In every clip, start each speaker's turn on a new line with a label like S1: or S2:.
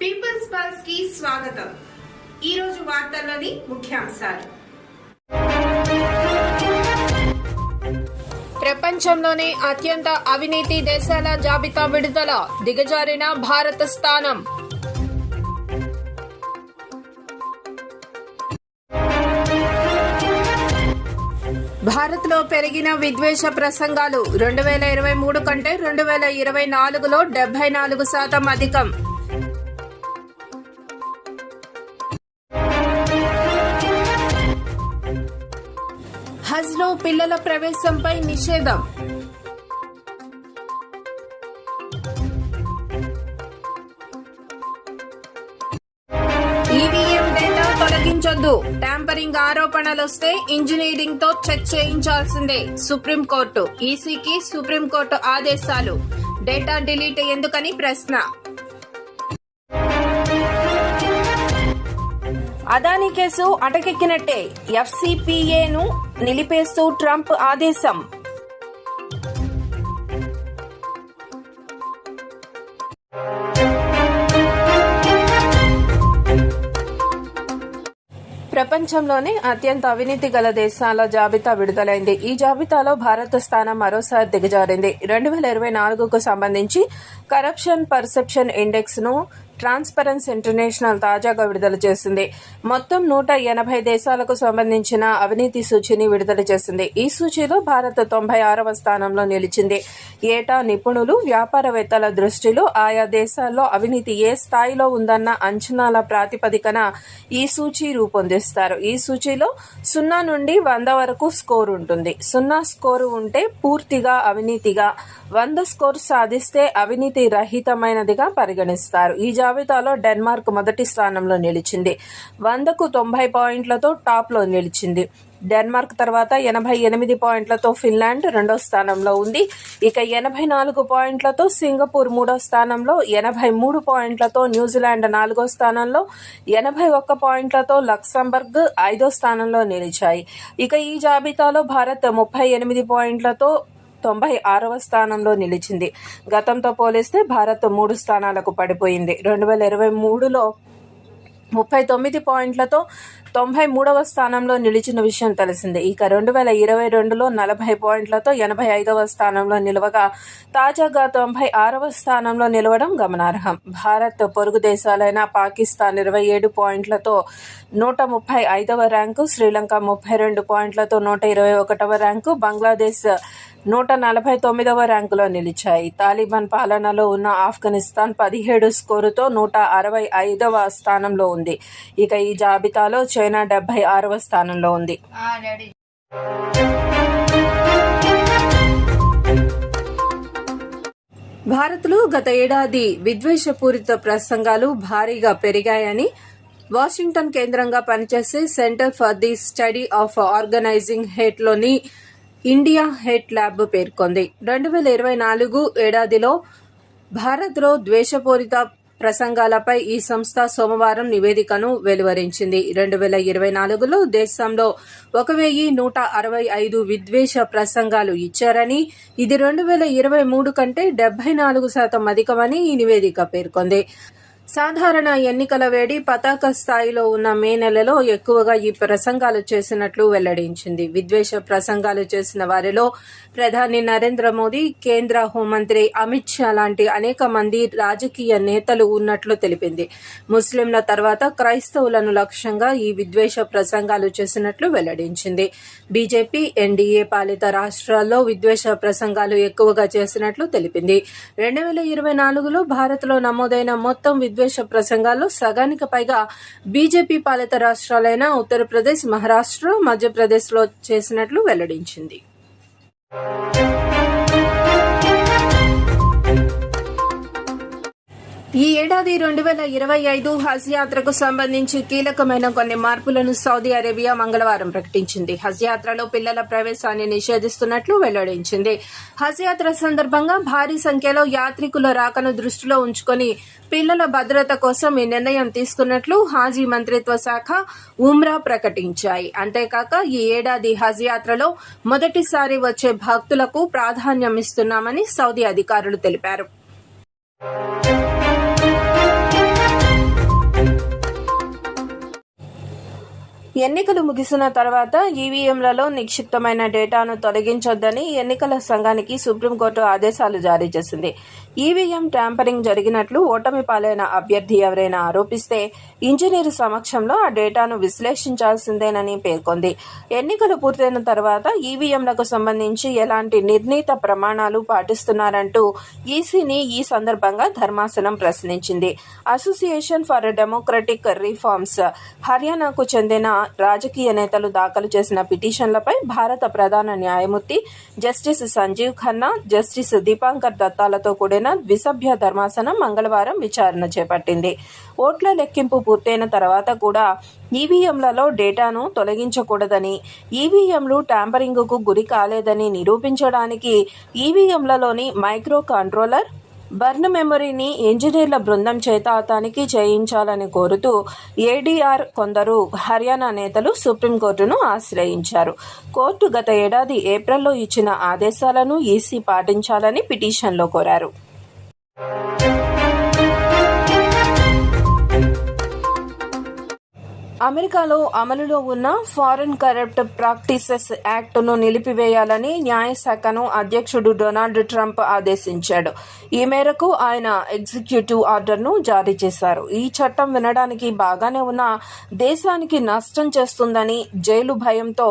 S1: Peoples పల్స్కి స్వాగతం. ఈ రోజు వార్తల్లోని ముఖ్యాంశాలు.
S2: ప్రపంచంలోనే అత్యంత అవినీతి దేశాల జాబితా విడుదల దిగజారిన భారత స్థానం. భారత్లో పెరిగిన విద్వేష ప్రసంగాలు రెండు వేల ఇరవై మూడు కంటే రెండు వేల ఇరవై నాలుగులో డెబ్బై నాలుగు శాతం అధికం. లో పిల్లల ప్రవేశంపై నిషేధం. ఈవీఎం డేటా తొలగించొద్దు. ట్యాంపరింగ్ ఆరోపణలొస్తే ఇంజనీరింగ్తో చెక్ చేయించాల్సిందే. సుప్రీంకోర్టు ఈసీకి సుప్రీంకోర్టు ఆదేశాలు. డేటా డిలీట్ ఎందుకని ప్రశ్న. అదానీ కేసు అటకెక్కినట్టే ఎఫ్సిపిఏను నిలిపేస్తూ ట్రంప్ ఆదేశం. ప్రపంచంలోనే అత్యంత అవినీతి గల దేశాల జాబితా విడుదలైంది. ఈ జాబితాలో భారత స్థానం మరోసారి దిగజారింది. రెండు వేల ఇరవై నాలుగుకు సంబంధించి కరప్షన్ పర్సెప్షన్ ఇండెక్స్ను ట్రాన్స్పరెన్సీ ఇంటర్నేషనల్ తాజాగా విడుదల చేసింది. మొత్తం నూట ఎనభై దేశాలకు సంబంధించిన అవినీతి సూచీని విడుదల చేసింది. ఈ సూచీలో భారత్ తొంభై ఆరవ స్థానంలో నిలిచింది. ఏటా నిపుణులు వ్యాపారవేత్తల దృష్టిలో ఆయా దేశాల్లో అవినీతి ఏ స్థాయిలో ఉందన్న అంచనాల ప్రాతిపదికన ఈ సూచి రూపొందిస్తారు. ఈ సూచీలో సున్నా నుండి వంద వరకు స్కోర్ ఉంటుంది. సున్నా స్కోరు ఉంటే పూర్తిగా అవినీతిగా వంద స్కోర్ సాధిస్తే అవినీతి రహితమైనదిగా పరిగణిస్తారు. ఈ జాబితాలో డెన్మార్క్ మొదటి స్థానంలో నిలిచింది. వందకు తొంభై పాయింట్లతో టాప్లో నిలిచింది. డెన్మార్క్ తర్వాత ఎనభై ఎనిమిది పాయింట్లతో ఫిన్లాండ్ రెండో స్థానంలో ఉంది. ఇక ఎనభై నాలుగు పాయింట్లతో సింగపూర్ మూడో స్థానంలో ఎనభై మూడు పాయింట్లతో న్యూజిలాండ్ నాలుగో స్థానంలో ఎనభై ఒక్క పాయింట్లతో లక్సంబర్గ్ ఐదో స్థానంలో నిలిచాయి. ఇక ఈ జాబితాలో భారత్ ముప్పై ఎనిమిది పాయింట్లతో తొంభై ఆరవ స్థానంలో నిలిచింది. గతంతో పోలిస్తే భారత్ మూడు స్థానాలకు పడిపోయింది. రెండు వేల ఇరవై మూడులో ముప్పై తొమ్మిది పాయింట్లతో తొంభై మూడవ స్థానంలో నిలిచిన విషయం తెలిసిందే. ఇక రెండు వేల ఇరవై రెండులో నలభై పాయింట్లతో ఎనభై ఐదవ స్థానంలో నిలవగా తాజాగా తొంభై ఆరవ స్థానంలో నిలవడం గమనార్హం. భారత్ పొరుగు దేశాలైన పాకిస్తాన్ ఇరవై ఏడు పాయింట్లతో నూట ముప్పై ఐదవ ర్యాంకు శ్రీలంక ముప్పై రెండు పాయింట్లతో నూట ఇరవై ఒకటవ ర్యాంకు బంగ్లాదేశ్ నూట నలభై తొమ్మిదవ ర్యాంకులో నిలిచాయి. తాలిబాన్ పాలనలో ఉన్న ఆఫ్ఘనిస్తాన్ పదిహేడు స్కోరుతో నూట అరవై ఐదవ స్థానంలో ఉంది. ఇక ఈ జాబితాలో చైనా డెబ్బై ఆరవ స్థానంలో ఉంది. భారత్లో గత ఏడాది విద్వేషపూరిత ప్రసంగాలు భారీగా పెరిగాయని వాషింగ్టన్ కేంద్రంగా పనిచేసే centre for the study of organising హేట్లోని India hate lab పేర్కొంది. రెండు వేల ఇరవై నాలుగు ఏడాదిలో భారత్లో ద్వేషపూరిత ప్రసంగాలపై ఈ సంస్థ సోమవారం నివేదికను వెలువరించింది. రెండు వేల ఇరవై నాలుగులో దేశంలో ఒక వెయ్యి నూట అరవై ఐదు విద్వేష ప్రసంగాలు ఇచ్చారని ఇది రెండు వేల ఇరవై మూడు కంటే డెబ్బై నాలుగు శాతం అధికమని ఈ నివేదిక పేర్కొంది. సాధారణ ఎన్నికల వేడి పతాక స్థాయిలో ఉన్న మే నెలలో ఎక్కువగా ఈ ప్రసంగాలు చేసినట్లు వెల్లడించింది. విద్వేష ప్రసంగాలు చేసిన వారిలో ప్రధాని నరేంద్ర మోదీ కేంద్ర హోంమంత్రి అమిత్ షా లాంటి అనేక మంది రాజకీయ నేతలు ఉన్నట్లు తెలిపింది. ముస్లింల తర్వాత క్రైస్తవులను లక్ష్యంగా ఈ విద్వేష ప్రసంగాలు చేసినట్లు వెల్లడించింది. బీజేపీ ఎన్డీఏ పాలిత రాష్ట్రాల్లో విద్వేష ప్రసంగాలు ఎక్కువగా చేసినట్లు తెలిపింది. రెండు వేల ఇరవై నాలుగులో భారత్లో నమోదైన మొత్తం విద్వేష ప్రసంగాల్లో సగానికి పైగా బీజేపీ పాలిత రాష్ట్రాలైన ఉత్తరప్రదేశ్ మహారాష్ట్ర మధ్యప్రదేశ్లో చేసినట్లు వెల్లడించింది. ఈ ఏడాది రెండు వేల ఇరవై ఐదు హజ్ యాత్రకు సంబంధించి కీలకమైన కొన్ని మార్పులను సౌదీ అరేబియా మంగళవారం ప్రకటించింది. హజ్ యాత్రలో పిల్లల ప్రవేశాన్ని నిషేధిస్తున్నట్లు వెల్లడించింది. హజ్ యాత్ర సందర్భంగా భారీ సంఖ్యలో యాత్రికుల రాకను దృష్టిలో ఉంచుకొని పిల్లల భద్రత కోసం ఈ నిర్ణయం తీసుకున్నట్లు హాజీ మంత్రిత్వ శాఖ ఉమ్రా ప్రకటించాయి. అంతేకాక ఈ ఏడాది హజ్ యాత్రలో మొదటిసారి వచ్చే భక్తులకు ప్రాధాన్యం ఇస్తున్నామని సౌదీ అధికారులు తెలిపారు. ఎన్నికలు ముగిసిన తర్వాత ఈవీఎంలలో నిక్షిప్తమైన డేటాను తొలగించొద్దని ఎన్నికల సంఘానికి సుప్రీంకోర్టు ఆదేశాలు జారీ చేసింది. ఈవీఎం ట్యాంపరింగ్ జరిగినట్లు ఓటమి పాలైన అభ్యర్థి ఎవరైనా ఆరోపిస్తే ఇంజనీర్ సమక్షంలో ఆ డేటాను విశ్లేషించాల్సిందేనని పేర్కొంది. ఎన్నికలు పూర్తయిన తర్వాత ఈవీఎంలకు సంబంధించి ఎలాంటి నిర్ణీత ప్రమాణాలు పాటిస్తున్నారంటూ ఈసీని ఈ సందర్భంగా ధర్మాసనం ప్రశ్నించింది. అసోసియేషన్ ఫర్ డెమోక్రటిక్ రిఫార్మ్స్ హర్యానాకు చెందిన రాజకీయ నేతలు దాఖలు చేసిన పిటిషన్లపై భారత ప్రధాన న్యాయమూర్తి జస్టిస్ సంజీవ్ ఖన్నా జస్టిస్ దీపాంకర్ దత్తాలతో కూడిన ద్విసభ్య ధర్మాసనం మంగళవారం విచారణ చేపట్టింది. ఓట్ల లెక్కింపు పూర్తయిన తర్వాత కూడా ఈవీఎంలలో డేటాను తొలగించకూడదని ఈవీఎంలు ట్యాంపరింగ్కు గురి కాలేదని నిరూపించడానికి ఈవీఎంలలోని మైక్రో కంట్రోలర్ బర్న్ మెమరీని ఇంజనీర్ల బృందం చేత తనిఖీ చేయించాలని కోరుతూ ఏడీఆర్ కొందరు హర్యానా నేతలు సుప్రీంకోర్టును ఆశ్రయించారు. కోర్టు గత ఏడాది ఏప్రిల్లో ఇచ్చిన ఆదేశాలను ఈసీ పాటించాలని పిటిషన్లో కోరారు. అమెరికాలో అమలులో ఉన్న ఫారెన్ కరప్ట్ ప్రాక్టీసెస్ యాక్ట్ను నిలిపివేయాలని న్యాయశాఖను అధ్యక్షుడు డొనాల్డ్ ట్రంప్ ఆదేశించాడు. ఈ మేరకు ఆయన ఎగ్జిక్యూటివ్ ఆర్డర్ను జారీ చేశారు. ఈ చట్టం వినడానికి బాగానే ఉన్న దేశానికి నష్టం చేస్తుందని జైలు భయంతో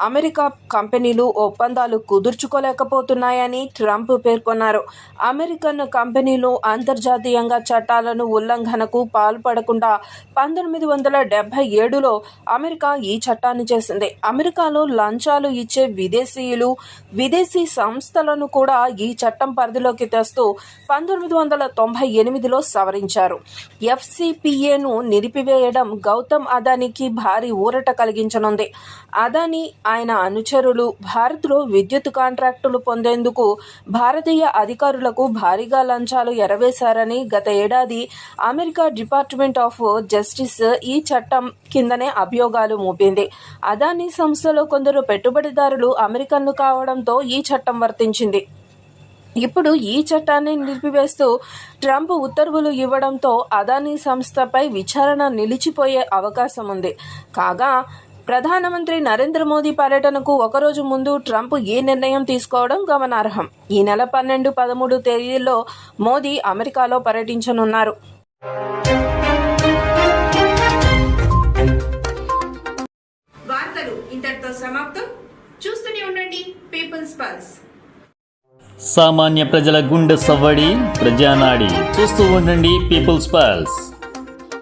S2: అమెరికా కంపెనీలు ఒప్పందాలు కుదుర్చుకోలేకపోతున్నాయని ట్రంప్ పేర్కొన్నారు. అమెరికన్ కంపెనీలు అంతర్జాతీయంగా చట్టాలను ఉల్లంఘనకు పాల్పడకుండా పంతొమ్మిది వందల డెబ్బై ఏడులో అమెరికా ఈ చట్టాన్ని చేసింది. అమెరికాలో లంచాలు ఇచ్చే విదేశీయులు విదేశీ సంస్థలను కూడా ఈ చట్టం పరిధిలోకి తెస్తూ పంతొమ్మిది వందల తొంభై ఎనిమిదిలో సవరించారు. ఎఫ్సిపిఏను నిలిపివేయడం గౌతమ్ అదానికి భారీ ఊరట కలిగించనుంది. అదానీ ఆయన అనుచరులు భారత్లో విద్యుత్ కాంట్రాక్టులు పొందేందుకు భారతీయ అధికారులకు భారీగా లంచాలు ఎరవేశారని గత ఏడాది అమెరికా డిపార్ట్మెంట్ ఆఫ్ జస్టిస్ ఈ చట్టం కిందనే అభియోగాలు మోపింది. అదానీ సంస్థలో కొందరు పెట్టుబడిదారులు అమెరికన్లు కావడంతో ఈ చట్టం వర్తించింది. ఇప్పుడు ఈ చట్టాన్ని నిలిపివేస్తూ ట్రంప్ ఉత్తర్వులు ఇవ్వడంతో అదానీ సంస్థపై విచారణ నిలిచిపోయే అవకాశం ఉంది కాగా ప్రధానమంత్రి నరేంద్ర మోదీ పర్యటనకు ఒకరోజు ముందు ట్రంప్ ఈ నిర్ణయం తీసుకోవడం గమనార్హం. ఈ నెల పన్నెండు పదమూడు తేదీల్లో మోదీ అమెరికాలో పర్యటించనున్నారు.
S1: వార్తలు ఇంతటితో సమాప్తం. చూస్తూనే ఉండండి పీపుల్స్ పల్స్
S3: సామాన్య ప్రజల గుండె సవ్వడి ప్రజానాడి. చూస్తూ ఉండండి పీపుల్స్ పల్స్